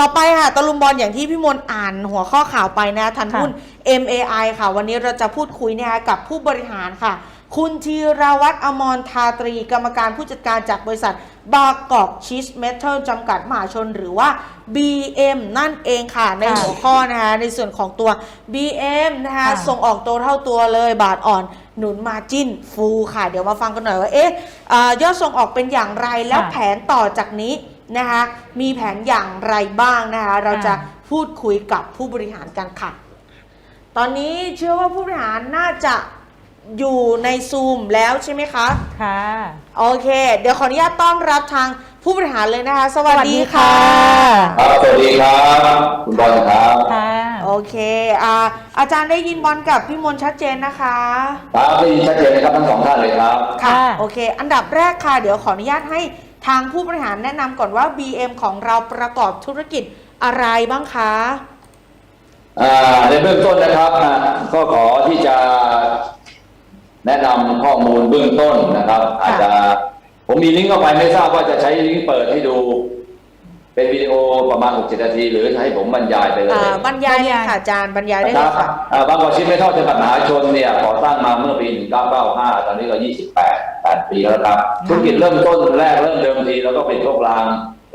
ต่อไปค่ะตะลุมบอลอย่างที่พี่มนต์อ่านหัวข้อข่าวไปนะทันหุ้น MAI ค่ะ วันนี้เราจะพูดคุยนะคะกับผู้บริหารค่ะ คุณธีรวัตรอมรทาตรี กรรมการผู้จัดการจากบริษัทบางกอกชีสเมทัลจำกัดมหาชนหรือว่า BM นั่นเองค่ะ ในค่ะหัวข้อนะคะในส่วนของตัว BM นะคะค่ะส่งออกตัวเท่าตัวเลยบาทอ่อนหนุนมาจิ้นฟูค่ะ เดี๋ยวมาฟังกันหน่อยว่าเอ๊ะเอ่อยอดส่งออกเป็นอย่างไรแล้วค่ะแผนต่อจากนี้ นะคะมีแผนอย่างไรบ้างนะคะเราจะค่ะพูดคุยกับผู้บริหารกันค่ะ ตอนนี้เชื่อว่าผู้บริหารน่าจะอยู่ในซูมแล้วใช่ไหมคะ ค่ะ โอเค เดี๋ยวขออนุญาตต้อนรับทางผู้บริหารเลยนะคะ สวัสดีค่ะ ครับสวัสดีครับ คุณบอลครับ ค่ะ โอเคอ่าอาจารย์ได้ยินบอลกับพี่มนต์ชัดเจนนะคะ ครับได้ยินชัดเจนนะครับทั้งสองท่านเลยครับ ค่ะค่ะโอเค อันดับแรกค่ะ เดี๋ยวขออนุญาตให้ ทางผู้บริหารแนะนำก่อนว่า BM ของเราประกอบธุรกิจอะไรบ้างคะอ่าในเบื้องต้นนะครับอ่าก็ขอที่จะแนะนำข้อมูลเบื้องต้นนะครับ อาจจะผมมีลิงก์เข้าไปไม่ทราบว่าจะใช้ลิงก์เปิดให้ดู เป็นวิดีโอประมาณ 6-7 นาที หรือจะให้ผมบรรยายไปเลยอ่าบรรยายเลยบรรยายค่ะอาจารย์บรรยายได้นะเลครัยบค่ะอ่าบางกอกชิปไม่เท่าจำกัดมหาชนเนี่ยก่อตั้งมาเมื่อปี 1995 ตอนนี้ก็ 28 8ปีแล้วครับธุรกิจเริ่มต้นแรกเริ่มเดิมทีแล้วก็เป็นพวกราง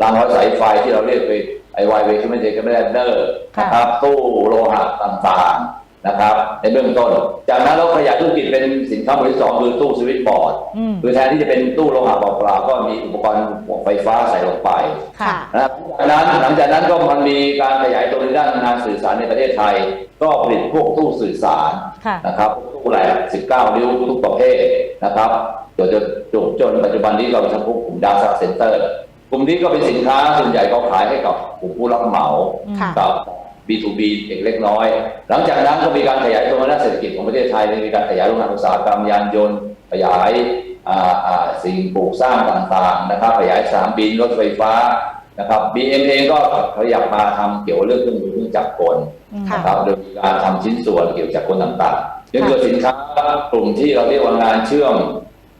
รางร้อยสายไฟที่เราเรียกไปไอวายเวคิเมเดกันแเดอร์นะครับตู้โลหะต่างๆนะครับ ในเบื้องต้น จากนั้นเราขยายธุรกิจเป็นสินค้าบริสองคือตู้สวิตช์บอร์ดอืมคือแทนที่จะเป็นตู้โลหะเปล่าๆก็มีอุปกรณ์ไฟฟ้าใส่ลงไปค่ะนะครับหลังจากนั้นหลังจากนั้นก็มันมีการขยายตัวในด้านงานสื่อสารในประเทศไทย ก็ผลิตพวกตู้สื่อสารค่ะนะครับตู้แหลก19 นิ้วทุกประเภทนะครับ จนจนจนจนปัจจุบันนี้เราทำพวกกลุ่ม Data Center กลุ่มนี้ก็เป็นสินค้าส่วนใหญ่เขาขายให้กับกลุ่มผู้รับเหมาค่ะกับ B2B เอกเล็กน้อย หลังจากนั้นก็มีการขยายตัวในด้านเศรษฐกิจของประเทศไทยมีการขยายโรงงานอุตสาหกรรมยานยนต์ ขยายอ่าอ่าสิ่งปลูกสร้างต่างๆนะครับขยายสนามบินรถไฟฟ้านะครับ BM เองก็ขยับมาทำเกี่ยวกับเรื่องเครื่องมือเครื่องจักรกลค่ะนะครับโดยมีการทำชิ้นส่วนเกี่ยวกับจักรกลต่างๆยังเกิดสินค้ากลุ่มที่เราเรียกว่างานเชื่อม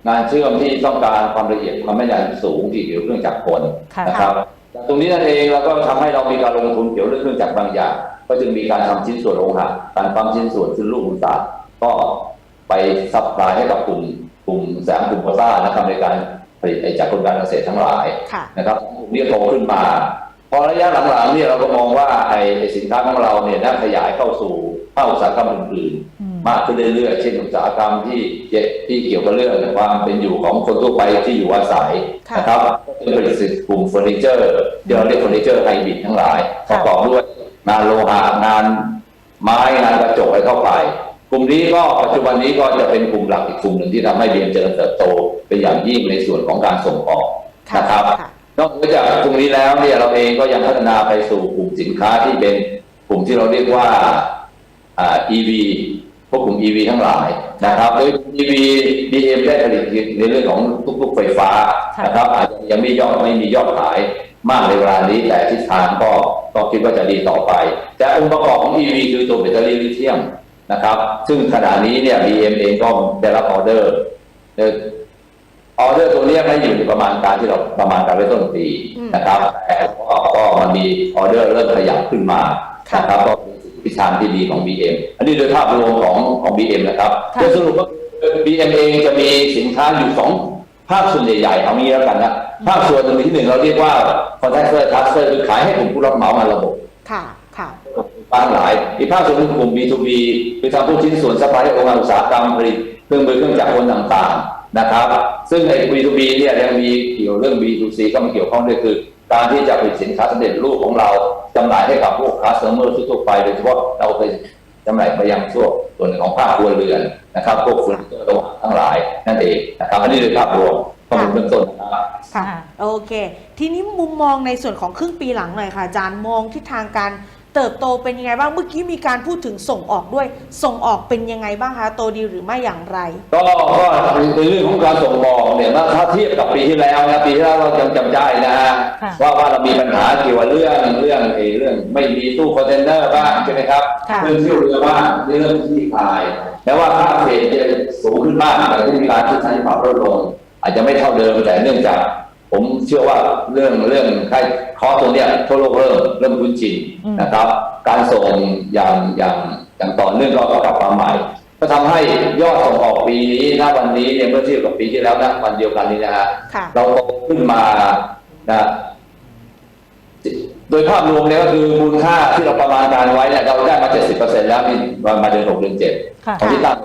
งานเชื่อมที่ต้องการความละเอียดความแม่นยำสูงที่เกี่ยวกับเครื่องจักรกลค่ะ นะครับจากตรงนี้นั่นเองเราก็ทำให้เรามีการลงทุนเกี่ยวเรื่องเครื่องจักรบางอย่างก็จึงมีการทำชิ้นส่วนโลหะการปั๊มชิ้นส่วนขึ้นลูกอุตสาหก็ไปซัพพลายให้กับกลุ่มกลุ่มแสามกลุ่มโคต้านะครับในการผลิตไอ้จากกลการเกษตรทั้งหลาย ค่ะ นะครับกลุ่มนี้โตขึ้นมา พอระยะหลังๆเนี่ยเราก็มองว่าไอ้ไอ้สินค้าของเราเนี่ยน่าขยายเข้าสู่ภาคอุตสาหกรรมอื่นอืมๆ มากขึ้นเรื่อยๆ เช่นอุตสาหกรรมที่เกี่ยวที่เกี่ยวกับเรื่องความเป็นอยู่ของคนทั่วไปที่อยู่อาศัยค่ะนะครับเป็นผลิตสินกลุ่มเฟอร์นิเจอร์ที่เราเรียกเฟอร์นิเจอร์ไฮบริดทั้งหลายประกอบด้วยงานโลหะงานไม้งานกระจกอะไรเข้าไป กลุ่มนี้ก็ปัจจุบันนี้ก็จะเป็นกลุ่มหลักอีกกลุ่มหนึ่งที่ทำให้เบียนเจริญเติบโตเป็นอย่างยิ่งในส่วนของการส่งออกค่ะนะครับค่ะนอกจากตรงนี้แล้วเนี่ยเราเองก็ยังพัฒนาไปสู่กลุ่มสินค้าที่เป็นกลุ่มที่เราเรียกว่าอ่า EV พวกกลุ่ม EV ทั้งหลายนะครับ โดย EV BM ได้ผลิตในเรื่องของทุกๆไฟฟ้าค่ะนะครับ อาจจะยังไม่ยอดไม่มียอดขายมากในเวลานี้แต่ทิศทางก็ก็คิดว่าจะดีต่อไป แต่องค์ประกอบของ EV คือตัวแบตเตอรี่ลิเธียมนะครับ ซึ่งขณะนี้เนี่ย BM เองก็ได้รับออเดอร์เอ่อออเดอร์ตัวเนี้ยไม่อยู่ในประมาณการที่เราประมาณการไว้ต้นปีอืมนะครับ แต่ก็ก็มันมีออเดอร์เริ่มขยับขึ้นมาค่ะนะครับก็เป็น ทิศทางที่ดีของ BM อันนี้โดยภาพรวมของของ BM นะครับค่ะโดยสรุปก็คือ BM เองจะมีสินค้าอยู่สองภาคส่วนใหญ่ๆเอางี้แล้วกันนะภาคส่วนหนึ่งที่หนึ่งเราเรียกว่า contractor cluster คือขายให้กลุ่มผู้รับเหมางานระบบ ค่ะค่ะบางหลาย อีกภาคส่วนหนึ่งกลุ่ม B2B คือทำพวกชิ้นส่วนสปายให้โรงงานอุตสาหกรรมผลิตเครื่องมือเครื่องจักรกลต่างๆนะครับ ซึ่งใน B2B เนี่ยยังมีเกี่ยวเรื่อง B2C ก็มาเกี่ยวข้องด้วยคือ การที่จะผลิตสินค้าสำเร็จรูปของเรา จำหน่ายให้กับผู้ค้าเซอร์เมอร์ทั่วไปโดยเฉพาะเราไปจำหน่ายไปยังส่วนส่วนของภาคครัวเรือนนะครับพวกฟื้นิเจอร์โลหะทั้งหลายนั่นเองนะครับอันนี้โดยภาพรวมข้อมูลเบื้องต้นนะครับค่ะโอเค ทีนี้มุมมองในส่วนของครึ่งปีหลังหน่อยค่ะอาจารย์มองทิศทางการ เติบโตเป็นยังไงบ้าง เมื่อกี้มีการพูดถึงส่งออกด้วย ส่งออกเป็นยังไงบ้างคะ โตดีหรือไม่อย่างไร ก็ก็ในเรื่องของการส่งออกเนี่ยถ้าเทียบกับปีที่แล้วนะปีที่แล้วเราจำจำได้นะฮะค่ะว่าว่าเรามีปัญหาเกี่ยวกับเรื่องเรื่องไอ้เรื่องไม่มีตู้คอนเทนเนอร์บ้างใช่ไหมครับค่ะเรื่องเที่ยวเรือบ้างเรื่องที่ขายแล้วว่าค่าเฟรดจะสูงขึ้นมากแต่ที่มีการที่ใช้ปรับลดลง อาจจะไม่เท่าเดิมแต่เนื่องจาก ผมเชื่อว่าเรื่องเรื่องค่ายคอร์สตรงเนี้ยทั่วโลกเริ่มเริ่มคุ้นชินอืมนะครับ การส่งอย่างอย่างอย่างต่อเนื่องก็กลับมาใหม่ ก็ทำให้ยอดส่งออกปีนี้ณวันนี้เนี่ยเมื่อเทียบกับปีที่แล้วนะวันเดียวกันนี้นะฮะค่ะเราโตขึ้นมานะโดยภาพรวมเนี่ยก็คือมูลค่าที่เราประมาณการไว้เนี่ยเราได้มา 70%แล้วนี่มามาเดือน6เดือน7ค่ะของที่ตั้ง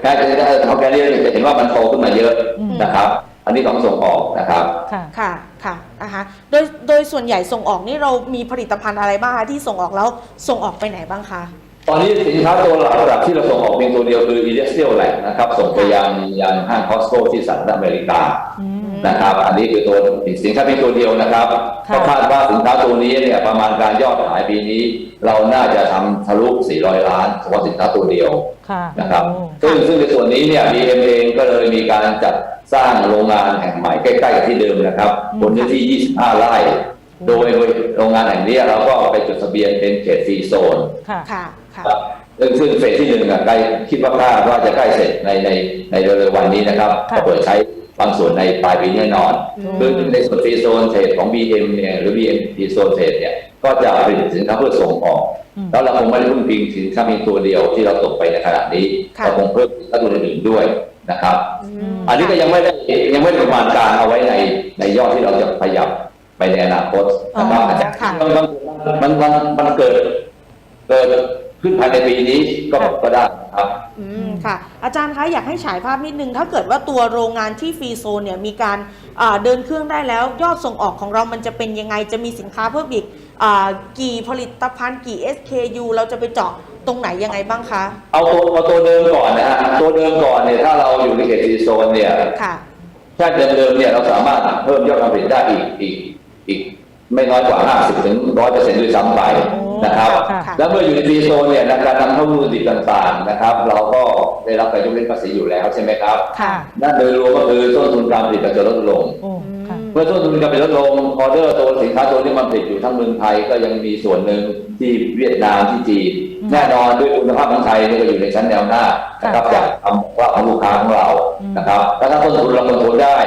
แค่จะได้เขาแกเรียนจะเห็นว่ามันโตขึ้นมาเยอะอืมนะครับ อันนี้ของส่งออกนะครับ ค่ะ ค่ะ ค่ะนะคะโดย โดยส่วนใหญ่ส่งออกนี่เรามีผลิตภัณฑ์อะไรบ้างคะที่ส่งออกแล้วส่งออกไปไหนบ้างคะ ตอนนี้สินค้าตัวหลักๆที่เราส่งออกเพียงตัวเดียวคือ Industrial แหละนะครับ ส่งไปยังยังห้างคอสโ o ที่สหรัฐอเมริกา อืม นะครับ อันนี้คือตัวสินค้าเพียงตัวเดียวนะครับค่ะก็คาดว่าสินค้าตัวนี้เนี่ยประมาณการยอดขายปีนี้ เราน่าจะทำทะลุ 400 ล้านเฉพาะสินค้าตัวเดียวค่ะนะครับโอ้ซึ่งซึ่งในส่วนนี้เนี่ย BM เองก็เลยมีการจัดสร้างโรงงานแห่งใหม่ใกล้ๆกับที่เดิมนะครับอืมบนเนื้อที่ 25 ไร่โดยโรงงานแห่งนี้เราก็ไปจดทะเบียนเป็นเขตฟรีโซนค่ะค่ะค่ะซึ่งซึ่งเฟสที่หนึ่งอะใกล้คิดว่าคาดว่าจะใกล้เสร็จในในในเร็วๆวันนี้นะครับค่ะก็เปิดใช้ บางส่วนในปลายปีแน่นอนอืมคือในส่วนฟรีโซนเทรดของ BM เนี่ยหรือ BM ฟรีโซนเทรดเนี่ยก็จะผลิตสินค้าเพื่อส่งออกอืมแล้วเราคงไม่ได้พึ่งพิงสินค้าเพียงตัวเดียวที่เราตกไปในขณะนี้ค่ะเราคงเพิ่มสินค้าตัวอื่นๆด้วยนะครับอืมอันนี้ก็ยังไม่ได้ยังไม่ได้ประมาณการเอาไว้ในในยอดที่เราจะขยับไปในอนาคตนะครับอ๋ออาจจะค่ะมันมันมันมันเกิด เกิดขึ้นภายในปีนี้ก็ค่ะก็ได้ครับ อืมค่ะ อาจารย์คะอยากให้ฉายภาพนิดนึง ถ้าเกิดว่าตัวโรงงานที่ฟรีโซนเนี่ยมีการอ่าเดินเครื่องได้แล้ว ยอดส่งออกของเรามันจะเป็นยังไงจะมีสินค้าเพิ่มอีกอ่ากี่ผลิตภัณฑ์กี่ SKU เราจะไปเจาะตรงไหนยังไงบ้างคะเอาตัวเอาตัวเดิมก่อนนะฮะตัวเดิมก่อนเนี่ยถ้าเราอยู่ในเขตซีโซนเนี่ยค่ะแค่เดิมๆเนี่ยเราสามารถเพิ่มยอดการผลิตได้อีกอีกอีก ไม่น้อยกว่า 50 ถึง 100เปอร์เซ็นต์ด้วยซ้ำไปนะครับค่ะค่ะแล้วเมื่ออยู่ในฟรีโซนเนี่ยในการนำเข้าวัตถุดิบต่างๆนะครับ เราก็ได้รับการยกเว้นภาษีอยู่แล้วใช่ไหมครับค่ะนั่นโดยรวมก็คือต้นทุนการผลิตก็จะลดลงโอ้ค่ะเมื่อต้นทุนการผลิตลดลงออเดอร์ตัวสินค้าตัวนี้มันผลิตอยู่ทั้งเมืองไทยก็ยังมีส่วนหนึ่งที่เวียดนามที่จีนอืมแน่นอนด้วยคุณภาพของไทยนี่ก็อยู่ในชั้นแนวหน้านะครับค่ะจากคำว่าของลูกค้าของเราอืมนะครับแล้วถ้าต้นทุนเราคอนโทรลได้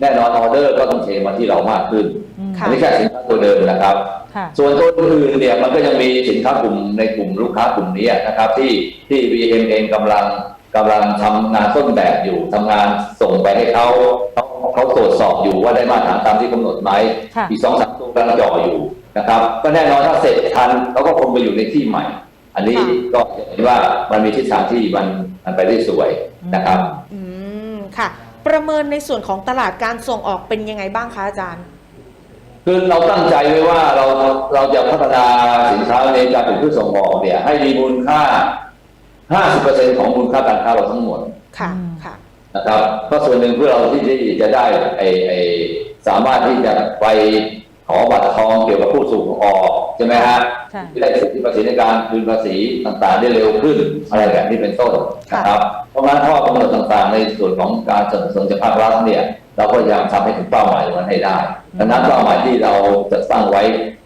แน่นอนออเดอร์ก็ต้องเทมาที่เรามากขึ้นอืมค่ะอันนี้แค่สินค้าตัวเดิมนะครับค่ะส่วนตัวอื่นเนี่ยมันก็ยังมีสินค้ากลุ่มในกลุ่มลูกค้ากลุ่มนี้นะครับ ที่ที่ VM เองกำลังกำลังทำงานต้นแบบอยู่ทำงานส่งไปให้เขาเขาเขาตรวจสอบอยู่ว่าได้มาตรฐานตามที่กำหนดไหมค่ะอีกสองสามตัวกำลังจ่ออยู่นะครับก็แน่นอนถ้าเสร็จทันเขาก็คงไปอยู่ในที่ใหม่ อันนี้ค่ะก็เห็นว่ามันมีทิศทางที่มันมันไปได้สวยนะครับ อืมค่ะ ประเมินในส่วนของตลาดการส่งออกเป็นยังไงบ้างคะอาจารย์ คือเราตั้งใจไว้ว่าเราเราจะพัฒนาสินค้าในการผลิตเพื่อส่งออกเนี่ย ให้มีมูลค่า 50%ของมูลค่าการค้าเราทั้งหมด ค่ะอืมค่ะ นะครับ ก็ส่วนหนึ่งเพื่อเราที่ที่จะได้ไอไอสามารถที่จะไป ขอบัตรทองเกี่ยวกับผู้ส่งออกใช่ไหมฮะใช่ที่ได้สิทธิภาษีในการคืนภาษีต่างๆได้เร็วขึ้นอะไรแบบนี้เป็นต้นนะครับเพราะงั้นข้อกำหนดต่างๆ ในส่วนของการสนับสนุนจากภาครัฐเนี่ยเราก็พยายามทำให้ถึงเป้าหมายตรงนั้นให้ได้ดังนั้นเป้าหมายที่เราจะตั้งไว้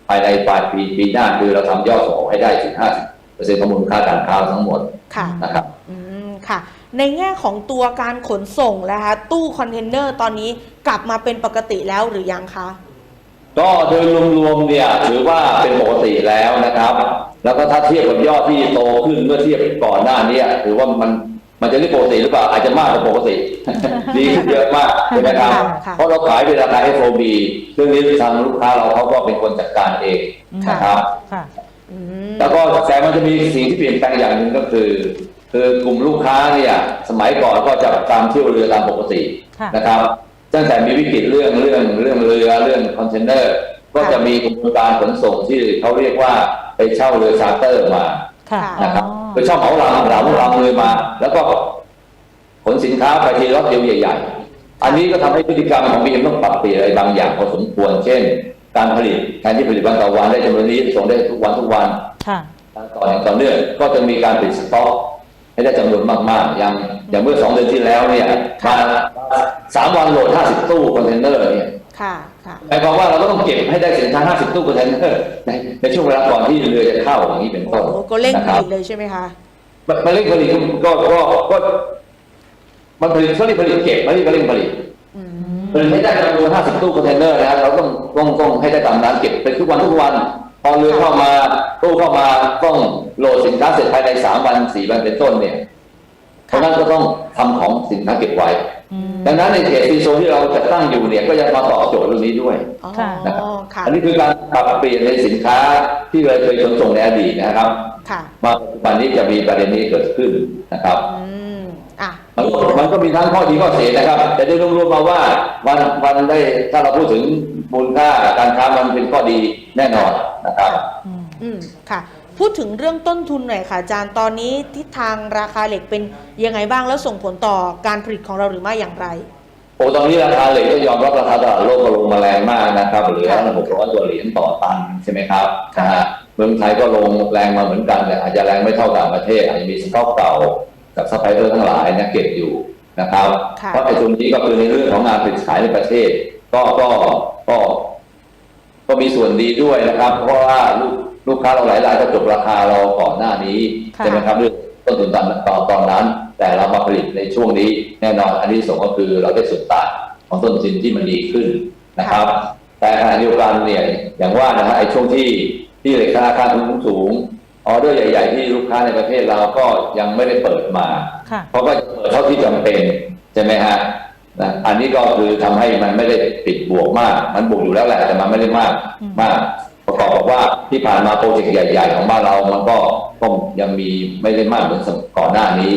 ภายในปลายปีปีหน้าคือเราทำยอดส่งออกให้ได้ถึง50%ของมูลค่าการค้าทั้งหมดค่ะนะครับอืมค่ะในแง่ของตัวการขนส่งนะคะตู้คอนเทนเนอร์ตอนนี้กลับมาเป็นปกติแล้วหรือยังคะ ก็โดยรวมๆเนี่ยถือว่าเป็นปกติแล้วนะครับ แล้วก็ถ้าเทียบกับยอดที่โตขึ้นเมื่อเทียบกับก่อนหน้านี้ถือว่ามันมันจะเรียกปกติหรือเปล่าอาจจะมากกว่าปกติ ดีขึ้นเยอะมากใช่ไหมครับค่ะเพราะเราขายเป็นราคา FOB ซึ่งนี้ทางลูกค้าเราเขาก็เป็นคนจัดการเองนะครับค่ะอืมแล้วก็แต่มันจะมีสิ่งที่เปลี่ยนแปลงอย่างหนึ่งก็คือ คือกลุ่มลูกค้าเนี่ยสมัยก่อนก็จะตามเที่ยวเรือตามปกติค่ะนะครับ ตั้งแต่มีวิกฤตเรื่องเรื่องเรื่องเรือเรื่องคอนเทนเนอร์ก็จะมีกระบวนการขนส่งที่เขาเรียกว่าไปเช่าเรือชาร์เตอร์มาค่ะนะครับอ๋อไปเช่าเหมาลำเหมาลำเรือมา แล้วก็ขนสินค้าไปทีรถเดียวใหญ่ๆ อันนี้ก็ทำให้พฤติกรรมของบีเอ็มต้องปรับเปลี่ยนอะไรบางอย่างพอสมควร เช่น การผลิตแทนที่ผลิตวันต่อวันได้จำนวนนี้ส่งได้ทุกวันทุกวันค่ะการต่ออย่างต่อเนื่องก็จะมีการผลิตสต็อกให้ได้จำนวนมากๆ อย่างอย่างเมื่อสองเดือนที่แล้วเนี่ยมา สามวันโหลดห้าสิบตู้คอนเทนเนอร์เนี่ยค่ะค่ะหมายความว่าเราก็ต้องเก็บให้ได้สินค้าห้าสิบตู้คอนเทนเนอร์ในในช่วงเวลาก่อนที่เรือจะเข้าอย่างนี้เป็นต้นโอ้ก็เร่งนะผครับลิตเลยใช่ไหมคะมันมันเร่งผลิตก็ก็ก็มันผลิตเขาเรียกผลิตเก็บไม่ได้เร่งผลิตอือืมผลิตให้ได้จำนวน50ตู้คอนเทนเนอร์นะครับเราต้องต้องต้องให้ได้ตามนั้นเก็บไปทุกวันทุกวันพอเรือเข้ามาตู้เข้ามาต้องโหลดสินค้าเสร็จภายใน3วัน4วันเป็นต้นเนี่ยเพราะฉะนั้นก็ต้องทำของสินค้าเก็บไว้อืม ดังนั้นในเขตซีโซนที่เราจัดตั้งอยู่เนี่ยก็ยังมาตอบโจทย์เรื่องนี้ด้วยอ๋อค่ะค่ะอันนี้คือการปรับเปลี่ยนในสินค้าที่เราเคยขนส่งในอดีตนะครับค่ะมาปัจจุบันนี้จะมีประเด็นนี้เกิดขึ้นนะครับอืมอะมันก็มันก็มีทั้งข้อดีข้อเสียนะครับ แต่โดยรวมๆมาว่าวันวันได้ถ้าเราพูดถึงมูลค่าการค้ามันเป็นข้อดีแน่นอนนะครับ อืมอืมค่ะ พูดถึงเรื่องต้นทุนหน่อยค่ะอาจารย์ตอนนี้ทิศทางราคาเหล็กเป็นยังไงบ้างแล้วส่งผลต่อการผลิตของเราหรือไม่อย่างไร โอ้ตอนนี้ราคาเหล็กก็ยอมรับราคาตลาดโลกก็ลงมาแรงมากนะครับเหลือหกร้อยกว่าเหรียญต่อตันใช่ไหมครับค่ะนะฮะเมืองไทยก็ลงแรงมาเหมือนกันแต่อาจจะแรงไม่เท่าต่างประเทศอาจจะมีสต็อกเก่ากับซัพพลายเออร์ทั้งหลายเนี่ยเก็บอยู่นะครับค่ะเพราะไอ้ตรงนี้ก็คือในเรื่องของงานผลิตขายในประเทศ ก็ก็ก็ก็มีส่วนดีด้วยนะครับ เพราะว่าลูก ลูกค้าเราหลายรายก็จบราคาเราก่อนหน้านี้ค่ะใช่ไหมครับเรื่องต้นทุนตอนตอนตอนนั้น แต่เรามาผลิตในช่วงนี้แน่นอนอันนี้ส่งส์ก็คือเราได้ส่วนต่างของต้นทุนที่มันดีขึ้นนะครับ แต่ขณะเดียวกันเนี่ยอย่างว่านะฮะไอ้ช่วงที่ที่เหล็กราคาทุนสูงออเดอร์ใหญ่ ๆ ที่ลูกค้าในประเทศเราก็ยังไม่ได้เปิดมาค่ะเพราะก็จะเปิดเท่าที่จำเป็นใช่ไหมฮะนะอันนี้ก็คือทำให้มันไม่ได้ติดบวกมาก มันบวกอยู่แล้วแหละแต่มันไม่ได้มากอืมมาก ประกอบกับว่าที่ผ่านมาโปรเจกต์ใหญ่ๆ ของบ้านเรา มันก็ก็ยังมีไม่ได้มากเหมือนก่อนหน้านี้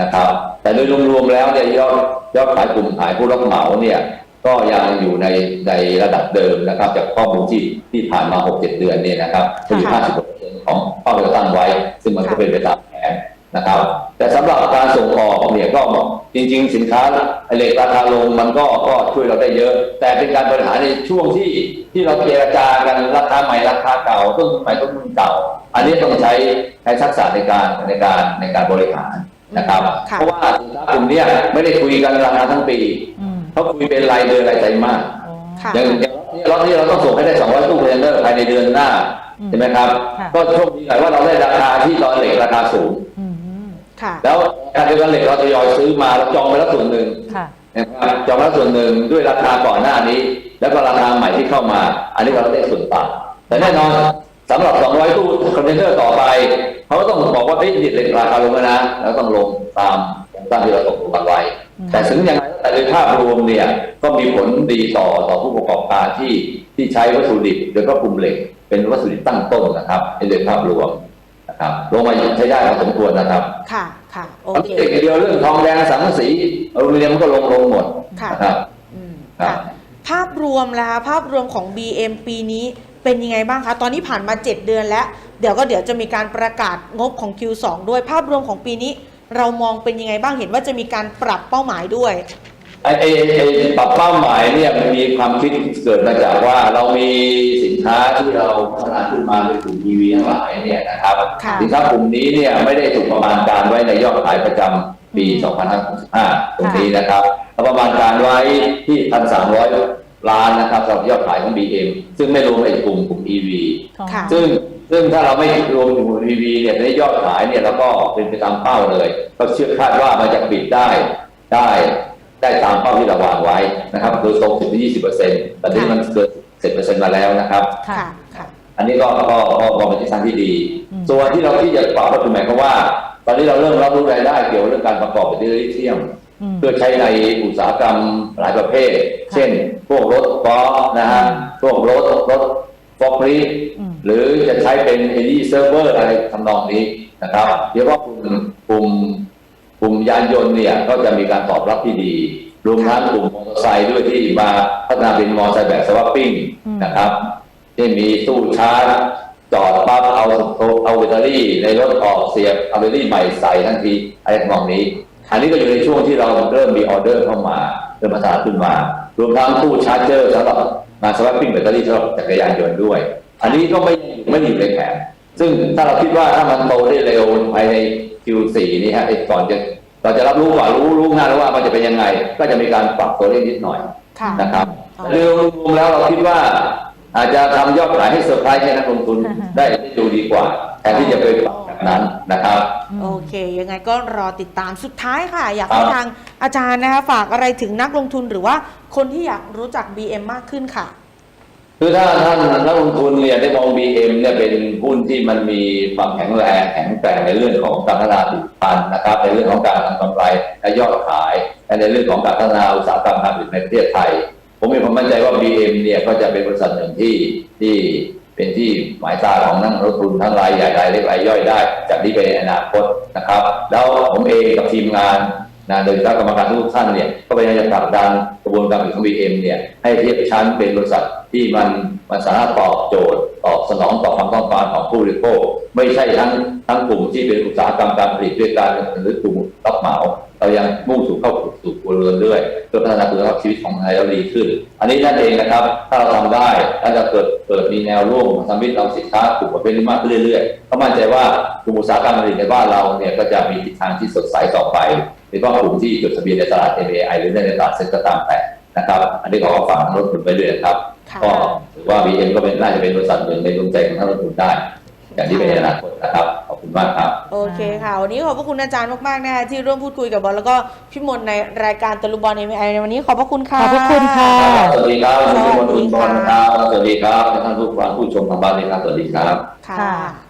นะครับ แต่โดยรวมๆแล้วเนี่ยยอดยอดขายกลุ่มขายผู้รับเหมาเนี่ยก็ยังอยู่ในในระดับเดิมนะครับ จากข้อมูลที่ที่ผ่านมา 6-7 เดือนเนี่ยนะครับก็อยู่ค่50%ของเป้าที่เราตั้งไว้ ซึ่งมันก็เป็นไปตามแผนนะครับ แต่สำหรับการส่งออกเนี่ยก็ จริง ๆ สินค้าไอเหล็กราคาลงมันก็ก็ช่วยเราได้เยอะ แต่เป็นการบริหารในช่วงที่ที่เราเจรจากันราคาใหม่ราคาเก่าต้นทุนใหม่ต้นทุนเก่า อันนี้ต้องใช้ใช้ทักษะในการในการในการบริหารนะครับค่ะเพราะว่าสินค้ากลุ่มเนี้ยไม่ได้คุยกันราคาทั้งปีอืมเขาคุยเป็นรายเดือนรายไตรมาสอ๋อค่ะอย่างอย่างรอบนี้เราต้องส่งให้ได้ 200ตู้คอนเทนเนอร์ภายในเดือนหน้าอืมใช่ไหมครับค่ะก็โชคดีหน่อยว่าเราได้ราคาที่ตอนเหล็กราคาสูงอืมค่ะ แล้วการเดียวกันเหล็กเราทยอยซื้อมาเราจองไปแล้วส่วนหนึ่งค่ะนะครับจองแล้วส่วนหนึ่งด้วยราคาก่อนหน้านี้ แล้วก็ราคาใหม่ที่เข้ามา อันนี้เราได้ส่วนต่างแต่แน่นอนสำหรับ 200 ตู้คอนเทนเนอร์ต่อไปเขาก็ต้องบอกว่าเฮ้ยเหล็กราคาลงแล้วนะแล้วต้องลงตามตามที่เราตกลงกันไว้อืมแต่ถึงอย่างไรแต่โดยภาพรวมเนี่ยก็มีผลดีต่อต่อผู้ประกอบการที่ที่ใช้วัตถุดิบโดยก็กลุ่มเหล็ก เป็นวัตถุดิบตั้งต้นนะครับในโดยภาพรวมนะ ครับลงมาใช้ได้พอสมควรนะครับ ค่ะ ค่ะ โอมันเคเด็กเดียวเรื่องทองแดงสังกะสีอลูมิเนียมก็ลงลงหมดค่ะนะครับอืมครับค่ะภาพรวมแล้วภาพรวมของ BM ปีนี้เป็นยังไงบ้างคะ ตอนนี้ผ่านมา 7 เดือนแล้ว เดี๋ยวก็เดี๋ยวจะมีการประกาศงบของ Q2 ด้วยภาพรวมของปีนี้ เรามองเป็นยังไงบ้างเห็นว่าจะมีการปรับเป้าหมายด้วยไอ้ไอ้ไอ้ปรับเป้าหมายเนี่ยมันมีความคิดเกิดมาจากว่าเรามีสินค้า ที่เราพัฒนาขึ้นมาในกลุ่ม EV ทั้งหลายเนี่ยนะครับค่ะ สินค้ากลุ่มนี้เนี่ยไม่ได้ถูกประมาณการไว้ในยอดขายประจำปี 2565 ตรงนี้นะครับเราประมาณการไว้ที่ 1,300 ล้านนะครับสำหรับยอดขายของ BM ซึ่งไม่รวมไอ้กลุ่มกลุ่ม EV ค่ะ ซึ่งซึ่งถ้าเราไม่รวมกลุ่ม EV เนี่ยในยอดขายเนี่ยเราก็เป็นไปตามเป้าเลยก็เชื่อคาดว่ามันจะปิดได้ได้ได้ตามเป้าที่เราวางไว้นะครับโดยตรง10-20%ตอนนี้มันเกิน 10%มาแล้วนะครับ ค่ะ ค่ะ อันนี้ก็ก็ก็ก็เป็นทิศทางที่ดี อืม ส่วนที่เราที่จะปรับก็คือหมายความว่า ตอนนี้เราเริ่มรับรู้รายได้เกี่ยวกับเรื่องการประกอบแบตเตอรี่ลิเธียม อืม เพื่อใช้ในอุตสาหกรรมหลายประเภท ค่ะเช่น พวกรถกอล์ฟนะฮะ พวกรถรถฟอกลิฟอืม หรือจะใช้เป็นเอดีเซิร์ฟเวอร์อะไรทำนองนี้นะครับเดี๋ยวว่ากลุ่มกลุ่มกลุ่มยานยนต์เนี่ยก็จะมีการตอบรับที่ดี รวมทั้งกลุ่มมอเตอร์ไซค์ด้วยที่มาพัฒนาเป็นมอเตอร์ไซค์แบบสวัปปิ้งอืมนะครับที่มีตู้ชาร์จจอดปั๊บเอาเอาแบตเตอรี่ ในรถออกเสียบเอาแบตเตอรี่ใหม่ใส่ทันทีอะไรทำนองนี้ อันนี้ก็อยู่ในช่วงที่เราเริ่มมีออเดอร์เข้ามาเริ่มพัฒนาขึ้นมา รวมทั้งตู้ชาร์จเจอร์สำหรับงานสวัสดิ้งแบตเตอรี่สำหรับจักรยานยนต์ด้วย อันนี้ก็ไม่ไม่ได้อยู่ในแผนซึ่งถ้าเราคิดว่าถ้ามันโตได้เร็วภายใน Q4 นี้ฮะไอ้ก่อนจะ เราจะรับรู้ว่ารู้รู้หน้าแล้วว่ามันจะเป็นยังไง ก็จะมีการปรับตัวเลขนิดหน่อยค่ะนะครับอ๋อโดยรวมๆแล้วเราคิดว่า อาจจะทำยอดขายให้เซอร์ไพรส์ให้นักลงทุนอ่าฮะได้ดูดีกว่าแทนที่จะไปปรับแบบนั้นนะครับ โอเค ยังไงก็รอติดตามสุดท้ายค่ะ อยากให้ครับทางอาจารย์นะคะฝากอะไรถึงนักลงทุนหรือว่าคนที่อยากรู้จัก BM มากขึ้นค่ะ คือถ้าท่านนักลงทุนเนี่ยได้มอง BM เนี่ยเป็นหุ้นที่มันมีความแข็งแรงแข็งแกร่งในเรื่องของการพัฒนาผลิตภัณฑ์นะครับ ในเรื่องของการทำกำไรและยอดขายและในเรื่องของการพัฒนาอุตสาหกรรมการผลิตในประเทศไทย ผมมีความมั่นใจว่า BM เนี่ยก็จะเป็นบริษัทหนึ่งที่ที่เป็นที่หมายตาของนักลงทุนทั้งรายใหญ่รายเล็กรายย่อยได้จากนี้ไปในอนาคตนะครับ แล้วผมเองกับทีมงาน นะโดยคณะกรรมการทุกท่านเนี่ยก็พยายามจะผลักดันกระบวนการผลิตของ BM เนี่ยให้เทียบชั้นเป็นบริษัทที่มันมันสามารถตอบโจทย์ตอบสนองต่อความต้องการของผู้บริโภคไม่ใช่ทั้งทั้งกลุ่มที่เป็นอุตสาหกรรมการผลิตด้วยกันหรือกลุ่มรับเหมา เรายังมุ่งสู่เข้าสู่ครัวเรือนด้วยเพื่อพัฒนาคุณภาพชีวิตของไทยเราดีขึ้น อันนี้นั่นเองนะครับ ถ้าเราทำได้ถ้าจะเกิดเกิดมีแนวร่วมทำให้เราสินค้ากลุ่มประเภทนี้มากขึ้นเรื่อยๆก็มั่นใจว่ากลุ่มอุตสาหกรรมผลิตในบ้านเราเนี่ยก็จะมีทิศทางที่สดใสต่อไปโดยเฉพาะกลุ่มที่จดทะเบียนในตลาด MAI หรือในตลาดเซ็นก็ตามแต่นะครับ อันนี้ขอฝากนักลงทุนไปด้วยนะครับค่ะก็ถือว่า BM ก็เป็นน่าจะเป็นบริษัทหนึ่งในดวงใจของนักลงทุนได้ อย่างที่เป็นในอนาคตนะครับขอบคุณมากครับ โอเคค่ะ วันนี้ขอบพระคุณอาจารย์มากๆนะคะที่ร่วมพูดคุยกับบอลแล้วก็พี่มนต์ในรายการตะลุบอลเอ็มไอในวันนี้ขอบพระคุณค่ะขอบพระคุณค่ะ สวัสดีครับสวัสดีคุณมนต์คุณบอลค่ะนะครับสวัสดีครับท่านผู้ฟังผู้ชมทางบ้านเลยครับสวัสดีครับ ค่ะค่ะ